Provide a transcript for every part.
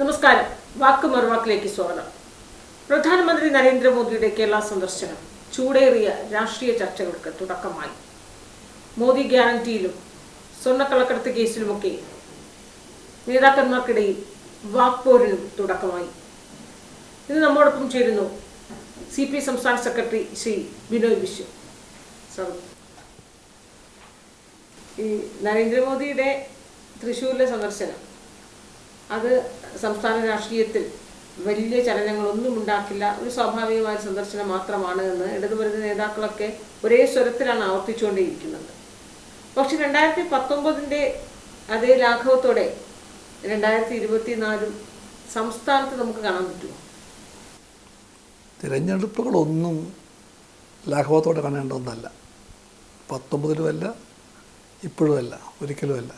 നമസ്കാരം. വാക്ക് മറുവാക്കിലേക്ക് സ്വാഗതം. പ്രധാനമന്ത്രി നരേന്ദ്രമോദിയുടെ കേരള സന്ദർശനം. ചൂടേറിയ രാഷ്ട്രീയ ചർച്ചകൾക്ക് തുടക്കമായി. മോദി ഗ്യാരണ്ടിയിലും സ്വർണക്കള്ളക്കടത്ത് കേസിലുമൊക്കെ നേതാക്കന്മാർക്കിടയിൽ വാക്പോരിനും തുടക്കമായി. ഇന്ന് നമ്മോടൊപ്പം ചേരുന്നു സി പി സംസ്ഥാന സെക്രട്ടറി ശ്രീ ബിനോയ് വിശ്വ സർ ഈ നരേന്ദ്രമോദിയുടെ തൃശ്ശൂരിലെ സന്ദർശനം അത് സംസ്ഥാന രാഷ്ട്രീയത്തിൽ വലിയ ചലനങ്ങളൊന്നും ഉണ്ടാക്കില്ല. ഒരു സ്വാഭാവികമായ സന്ദർശനം മാത്രമാണ് എന്ന് ഇടതുപരിത നേതാക്കളൊക്കെ ഒരേ സ്വരത്തിലാണ് ആവർത്തിച്ചുകൊണ്ടേയിരിക്കുന്നത്. പക്ഷെ രണ്ടായിരത്തി പത്തൊമ്പതിന്റെ അതേ ലാഘവത്തോടെ രണ്ടായിരത്തി ഇരുപത്തിനാലും സംസ്ഥാനത്ത് നമുക്ക് കാണാൻ പറ്റുമോ? തിരഞ്ഞെടുപ്പുകളൊന്നും ലാഘവത്തോടെ കാണേണ്ട ഒന്നല്ല പത്തൊമ്പതിലുമല്ല ഇപ്പോഴുമല്ല ഒരിക്കലുമല്ല.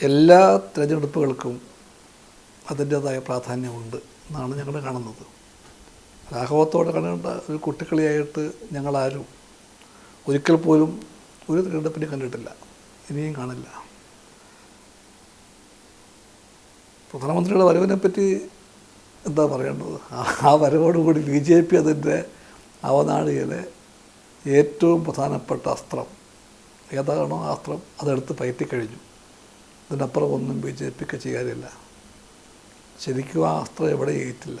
എല്ലാ തിരഞ്ഞെടുപ്പുകൾക്കും അതിന്റേതായ പ്രാധാന്യമുണ്ട് എന്നാണ് ഞങ്ങൾ കാണുന്നത്. രാഘവത്തോടെ കണ്ട ഒരു കുട്ടിക്കളിയായിട്ട് ഞങ്ങളാരും ഒരിക്കൽ പോലും ഒരു തിരഞ്ഞെടുപ്പിനെ കണ്ടിട്ടില്ല. ഇനിയും കാണില്ല. പ്രധാനമന്ത്രിയുടെ വരവിനെ പറ്റി എന്താ പറയേണ്ടത്? ആ- വരവോടുകൂടി ബി ജെ പി അതിന്റെ അവനാഴിയിലെ ഏറ്റവും പ്രധാനപ്പെട്ട അസ്ത്രം. ഏതാണോ അസ്ത്രം? അതെടുത്ത് പയറ്റിക്കഴിഞ്ഞു ഇതിനപ്പുറം ഒന്നും ബി ജെ പിക്ക് ചെയ്യാനില്ല. ശരിക്കും ആ അസ്ത്രം എവിടെ ഏറ്റില്ല.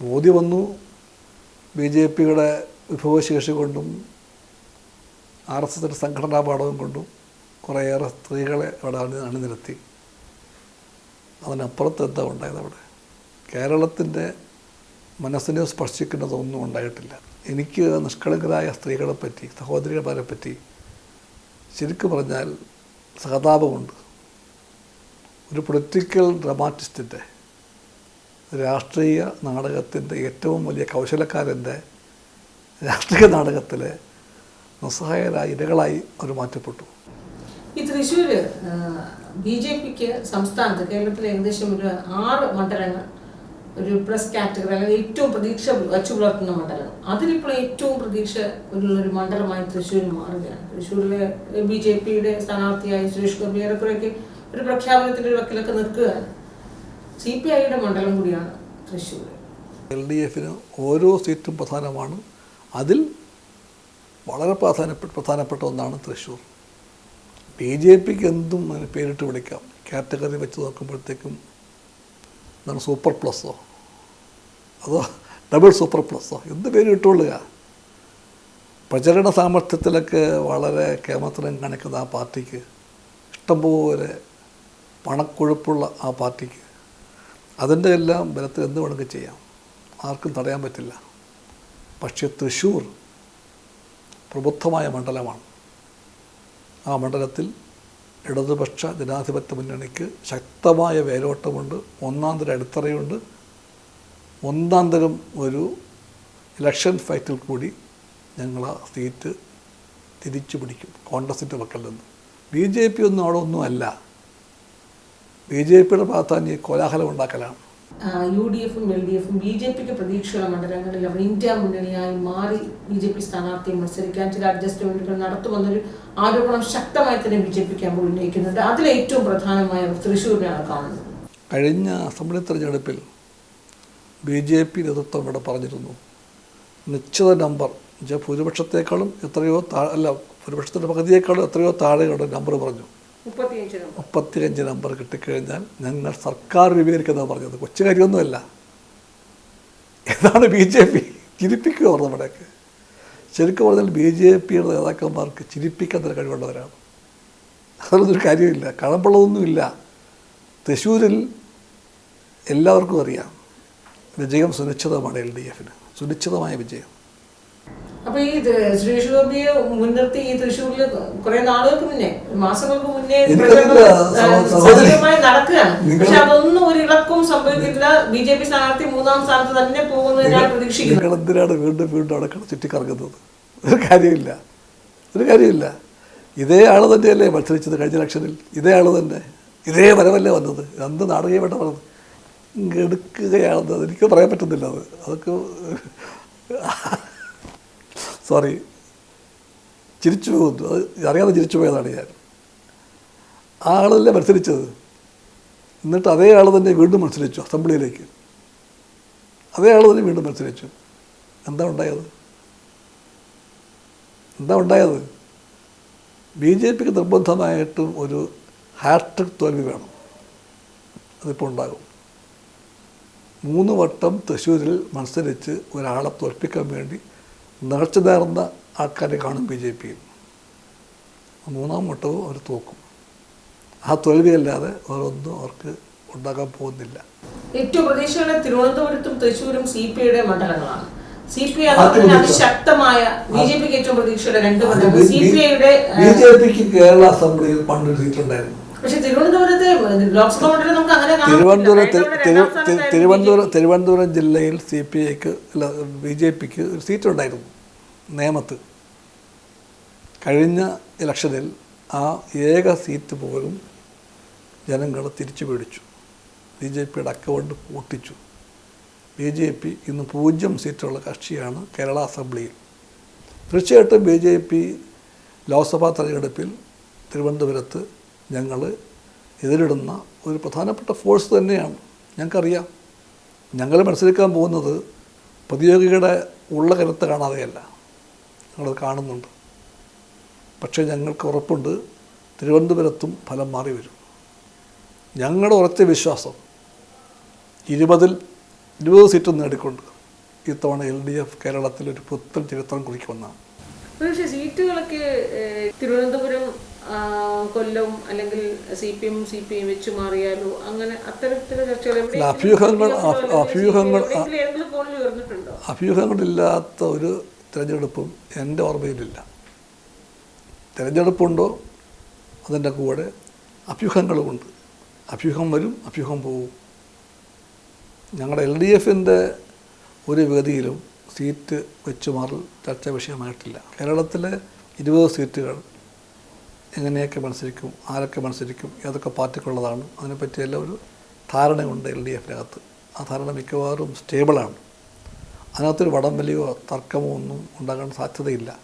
മോദി വന്നു ബി ജെ പിയുടെ വിഭവശേഷി കൊണ്ടും ആർ എസ് എസിന്റെ സംഘടനാ പാഠവും കൊണ്ടും കുറേയേറെ സ്ത്രീകളെ അവിടെ അണി അണിനിരത്തി. അതിനപ്പുറത്ത് എന്താ ഉണ്ടായത് അവിടെ? കേരളത്തിന്റെ മനസ്സിനെ സ്പർശിക്കുന്നതൊന്നും ഉണ്ടായിട്ടില്ല. എനിക്ക് നിഷ്കളങ്കരായ സ്ത്രീകളെ പറ്റി സഹോദരിമാരെ പറ്റി ശരിക്കും പറഞ്ഞാൽ സഹതാപമുണ്ട്. ഒരു പൊളിറ്റിക്കൽ ഡ്രമാറ്റിസ്റ്റിന്റെ രാഷ്ട്രീയ നാടകത്തിന്റെ ഏറ്റവും വലിയ കൗശലക്കാരന്റെ രാഷ്ട്രീയ നാടകത്തിലെ നിസ്സഹായരായ ഇരകളായി അവർ മാറ്റപ്പെട്ടു. ഈ തൃശ്ശൂര് ബി ജെ പിക്ക് സംസ്ഥാനത്ത് കേരളത്തിലെ ഏകദേശം ഒരു ആറ് മണ്ഡലങ്ങൾ ഒരു പ്രസ് കാറ്റഗറി അല്ലെങ്കിൽ ഏറ്റവും പ്രതീക്ഷ വച്ചു പുലർത്തുന്ന മണ്ഡലം അതിലിപ്പോൾ ഏറ്റവും പ്രതീക്ഷ ഉള്ള ഒരു മണ്ഡലമായി തൃശ്ശൂർ മാറുകയാണ്. തൃശ്ശൂരിലെ ബി ജെ പിയുടെ സ്ഥാനാർത്ഥിയായ സുരേഷ് ഗോപി ഏറെക്കുറെയൊക്കെ ഒരു പ്രഖ്യാപനത്തിന്റെ ഒരു വക്കിലൊക്കെ നിൽക്കുകയാണ്. സി പി ഐയുടെ മണ്ഡലം കൂടിയാണ് തൃശ്ശൂർ എൽ ഡി എഫിന് ഓരോ സീറ്റും പ്രധാനമാണ്. അതിൽ വളരെ പ്രാധാന്യപ്പെട്ട പ്രധാനപ്പെട്ട ഒന്നാണ് തൃശ്ശൂർ. ബി ജെ പിക്ക് എന്തും അതിന് പേരിട്ട് വിളിക്കാം. കാറ്റഗറി വെച്ച് നോക്കുമ്പോഴത്തേക്കും എന്താണ് സൂപ്പർ പ്ലസ്സോ അതോ ഡബിൾ സൂപ്പർ പ്ലസ്സോ എന്ത് പേര് ഇട്ടുകൊള്ളുക പ്രചരണ സാമർഥ്യത്തിലൊക്കെ വളരെ കേമത്തരം കാണിക്കുന്ന ആ പാർട്ടിക്ക് ഇഷ്ടംപോലെ പണക്കൊഴുപ്പുള്ള ആ പാർട്ടിക്ക്. അതിന്റെ എല്ലാം ബലത്തിൽ എന്ത് വേണമെങ്കിൽ ചെയ്യാം. ആർക്കും തടയാൻ പറ്റില്ല. പക്ഷേ തൃശ്ശൂർ പ്രബുദ്ധമായ മണ്ഡലമാണ്. ആ മണ്ഡലത്തിൽ ഇടതുപക്ഷ ജനാധിപത്യ മുന്നണിക്ക് ശക്തമായ വേരോട്ടമുണ്ട്. ഒന്നാം തരം അടിത്തറയുണ്ട്. ഒന്നാം തരം ഒരു ഇലക്ഷൻ ഫൈറ്റിൽ കൂടി ഞങ്ങൾ ആ സീറ്റ് തിരിച്ചു പിടിക്കും കോൺഗ്രസിന്റെ പക്കൽ നിന്ന്. ബി ജെ പി ഒന്നും അവിടെ ഒന്നും അല്ല. ബി ജെ പിയുടെ പ്രാധാന്യം കോലാഹലം ഉണ്ടാക്കലാണ്. യു ഡി എഫും എൽ ഡി എഫും ബി ജെ പിക്ക് പ്രതീക്ഷയുള്ള മണ്ഡലങ്ങളിൽ അവർ ഇന്ത്യ മുന്നണിയായി മാറി ബി ജെ പി സ്ഥാനാർത്ഥിയെ മത്സരിക്കാൻ ചില അഡ്ജസ്റ്റ്മെന്റുകൾ നടത്തുമെന്നൊരു ആരോപണം ശക്തമായി തന്നെ ബി ജെ പിക്ക് അപ്പോൾ ഉന്നയിക്കുന്നുണ്ട് അതിൽ ഏറ്റവും പ്രധാനമായ അവർ തൃശ്ശൂരിനാണ് കാണുന്നത്. കഴിഞ്ഞ അസംബ്ലി തെരഞ്ഞെടുപ്പിൽ ബി ജെ പി നേതൃത്വം ഇവിടെ പറഞ്ഞിരുന്നു. നിശ്ചിത നമ്പർ എന്നുവെച്ചാൽ ഭൂരിപക്ഷത്തേക്കാളും എത്രയോ താഴെ അല്ല ഭൂരിപക്ഷത്തിന്റെ പകുതിയേക്കാളും എത്രയോ താഴെയുള്ള നമ്പർ പറഞ്ഞു. മുപ്പത്തിയഞ്ച് നമ്പർ കിട്ടിക്കഴിഞ്ഞാൽ ഞങ്ങൾ സർക്കാർ രൂപീകരിക്കുന്നതാണ് പറഞ്ഞത്. കൊച്ചു കാര്യമൊന്നുമല്ല ഇതാണ് ബി ജെ പി. ചിരിപ്പിക്കുക നമ്മുടെയൊക്കെ. ശരിക്കും പറഞ്ഞാൽ ബി ജെ പിയുടെ നേതാക്കന്മാർക്ക് ചിരിപ്പിക്കാൻ തന്നെ കഴിവുള്ളവരാണ്. അതൊന്നൊരു കാര്യമില്ല. കഴമ്പുള്ളതൊന്നുമില്ല. തൃശ്ശൂരിൽ എല്ലാവർക്കും അറിയാം. വിജയം സുനിശ്ചിതമാണ് എൽ ഡി എഫിന്. സുനിശ്ചിതമായ വിജയം. അപ്പൊ ഈ സുരേഷ് ഗോപിയെ മുൻനിർത്തി ഈ തൃശ്ശൂരിൽ കുറെ നാളുകൾക്ക് മുന്നേ മാസങ്ങൾക്ക് മുന്നേ. സജീവമായി നടക്കുകയാണ്. പക്ഷെ അതൊന്നും ഒരു ഇളക്കവും സംഭവിക്കില്ല ബി ജെ പി സ്ഥാനാർത്ഥി മൂന്നാം സ്ഥാനത്ത് തന്നെ പോകുന്നതിനാണ് ഞാൻ പ്രതീക്ഷിക്കുന്നു നിങ്ങൾ വീണ്ടും വീണ്ടും അടക്കം ചുറ്റിക്കറങ്ങുന്നത്? ഒരു കാര്യമില്ല. ഒരു കാര്യമില്ല. ഇതേ ആൾ തന്നെയല്ലേ മത്സരിച്ചത് കഴിഞ്ഞ ഇലക്ഷനിൽ? ഇതേ ആൾ തന്നെ. ഇതേ വരവല്ലേ വന്നത്? എന്ത് നാടകീയമായിട്ട് പറഞ്ഞത് ഇങ്ങ് എടുക്കുകയാണെന്ന് എനിക്ക് പറയാൻ പറ്റുന്നില്ല അത്. അതൊക്കെ സോറി ചിരിച്ചു പോകുന്നു. അത് അറിയാതെ ചിരിച്ചു പോയതാണ് ഞാൻ. ആ ആളല്ലേ മത്സരിച്ചത്? എന്നിട്ട് അതേ ആൾ തന്നെ വീണ്ടും മത്സരിച്ചു അസംബ്ലിയിലേക്ക്. അതേ ആൾ തന്നെ വീണ്ടും മത്സരിച്ചു. എന്താ ഉണ്ടായത്? എന്താ ഉണ്ടായത്? ബി ജെ പിക്ക് നിർബന്ധമായിട്ടും ഒരു ഹാട്രിക് തോൽവി വേണം. അതിപ്പോൾ ഉണ്ടാകും. മൂന്ന് വട്ടം തൃശ്ശൂരിൽ മത്സരിച്ച് ഒരാളെ തോൽപ്പിക്കാൻ വേണ്ടി നേർച്ച നേർന്ന ആൾക്കാരെ കാണും ബി ജെ പിയിൽ മൂന്നാം വട്ടവും അവർ തോക്കും. ആ തോൽവിയല്ലാതെ വേറൊന്നും അവർക്ക് ഉണ്ടാക്കാൻ പോകുന്നില്ല. ഏറ്റവും പ്രതീക്ഷയുടെ തിരുവനന്തപുരത്തും തൃശ്ശൂരും സി പി ഐയുടെ മണ്ഡലങ്ങളാണ്. C P I. അതിശക്തമായ ബി ജെ പിക്ക് ഏറ്റവും പ്രതീക്ഷയുടെ രണ്ട് മണ്ഡലങ്ങൾ. സി പി ഐയുടെ ബി ജെ പിക്ക് കേരള അസംബ്ലിയിൽ പണ്ടൊരു സീറ്റുണ്ടായിരുന്നു പക്ഷെ തിരുവനന്തപുരത്തെ നമുക്ക് അങ്ങനെ തിരുവനന്തപുരം രണ്ടാം തിരുവനന്തപുരം തിരുവനന്തപുരം ജില്ലയിൽ സി പി ഐക്ക് അല്ല ബി ജെ പിക്ക് ഒരു സീറ്റുണ്ടായിരുന്നു നേമത്ത്. കഴിഞ്ഞ ഇലക്ഷനിൽ ആ ഏക സീറ്റ് പോലും ജനങ്ങൾ തിരിച്ചു പിടിച്ചു. ബി ജെ പിയുടെ അക്കൗണ്ട് പൂട്ടിച്ചു. ബി ജെ പി ഇന്ന് പൂജ്യം സീറ്റുള്ള കക്ഷിയാണ് കേരള അസംബ്ലിയിൽ. തീർച്ചയായിട്ടും ബി ജെ പി ലോക്സഭാ തെരഞ്ഞെടുപ്പിൽ തിരുവനന്തപുരത്ത് ഞങ്ങൾ എതിരിടുന്ന ഒരു പ്രധാനപ്പെട്ട ഫോഴ്സ് തന്നെയാണ്. ഞങ്ങൾക്കറിയാം. ഞങ്ങൾ മത്സരിക്കാൻ പോകുന്നത് പ്രതിയോഗികളുടെ ഉള്ള കരുത്ത് കാണാതെയല്ല. ഞങ്ങളത് കാണുന്നുണ്ട്. പക്ഷേ ഞങ്ങൾക്ക് ഉറപ്പുണ്ട്. തിരുവനന്തപുരത്തും ഫലം മാറി വരും. ഞങ്ങളുടെ ഉറച്ച വിശ്വാസം ഇരുപതിൽ ഇരുപത് സീറ്റും നേടിക്കൊണ്ട് ഇത്തവണ എൽ ഡി എഫ് കേരളത്തിൽ ഒരു പുത്തൻ ചരിത്രം കുറിക്കുമെന്നാണ്. സീറ്റുകളൊക്കെ തിരുവനന്തപുരം ആ, കൊല്ലം അല്ലെങ്കിൽ C P M C P M വെച്ച് മാറിയാലോ? അങ്ങനെ അത്തരത്തിലുള്ള ചർച്ചകൾ അഭ്യൂഹങ്ങൾ- അഭ്യൂഹങ്ങൾ- അഭ്യൂഹങ്ങളില്ലാത്ത ഒരു തിരഞ്ഞെടുപ്പും എന്റെ ഓർമ്മയിലില്ല. തിരഞ്ഞെടുപ്പുണ്ടോ? അതിന്റെ കൂടെ അഭ്യൂഹങ്ങളുമുണ്ട് അഭ്യൂഹം വരും അഭ്യൂഹം പോവും. ഞങ്ങളുടെ എൽ ഡി എഫിന്റെ ഒരു വേദിയിലും സീറ്റ് വെച്ചു മാറൽ ചർച്ചാ വിഷയമായിട്ടില്ല. കേരളത്തിലെ ഇരുപത് സീറ്റുകൾ എങ്ങനെയൊക്കെ മത്സരിക്കും ആരൊക്കെ മത്സരിക്കും ഏതൊക്കെ പാർട്ടിക്കുള്ളതാണ് അതിനെപ്പറ്റിയെല്ലാം ഒരു ധാരണയുണ്ട് എൽ ഡി എഫിനകത്ത്. ആ ധാരണ മിക്കവാറും സ്റ്റേബിളാണ് അതിനകത്തൊരു വടംവലിയോ തർക്കമോ ഒന്നും ഉണ്ടാകാൻ സാധ്യതയില്ല.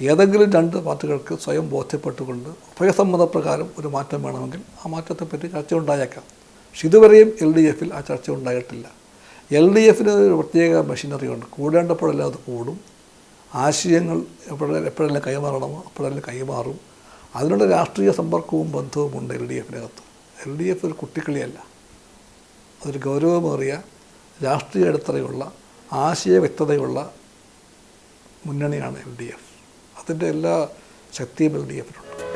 ഏതെങ്കിലും രണ്ട് പാർട്ടികൾക്ക് സ്വയം ബോധ്യപ്പെട്ടുകൊണ്ട് ഉഭയസമ്മതപ്രകാരം ഒരു മാറ്റം വേണമെങ്കിൽ ആ മാറ്റത്തെപ്പറ്റി ചർച്ച ഉണ്ടായേക്കാം. പക്ഷെ ഇതുവരെയും എൽ ഡി എഫിൽ ആ ചർച്ച ഉണ്ടായിട്ടില്ല. എൽ ഡി എഫിന് ഒരു പ്രത്യേക മെഷീനറി ഉണ്ട്. കൂടേണ്ടപ്പോഴെല്ലാം അത് കൂടും. ആശയങ്ങൾ എപ്പോഴെല്ലാം എപ്പോഴെല്ലാം കൈമാറണമോ അപ്പോഴെല്ലാം കൈമാറും. അതിനുള്ള രാഷ്ട്രീയ സമ്പർക്കവും ബന്ധവും ഉണ്ട് എൽ ഡി എഫിനകത്ത്. എൽ ഡി എഫ് ഒരു കുട്ടിക്കളിയല്ല. അതൊരു ഗൗരവമേറിയ രാഷ്ട്രീയ അടിത്തറയുള്ള ആശയ വ്യക്തതയുള്ള മുന്നണിയാണ് എൽ ഡി എഫ്. അതിന്റെ എല്ലാ ശക്തിയും എൽ ഡി എഫിനുണ്ട്.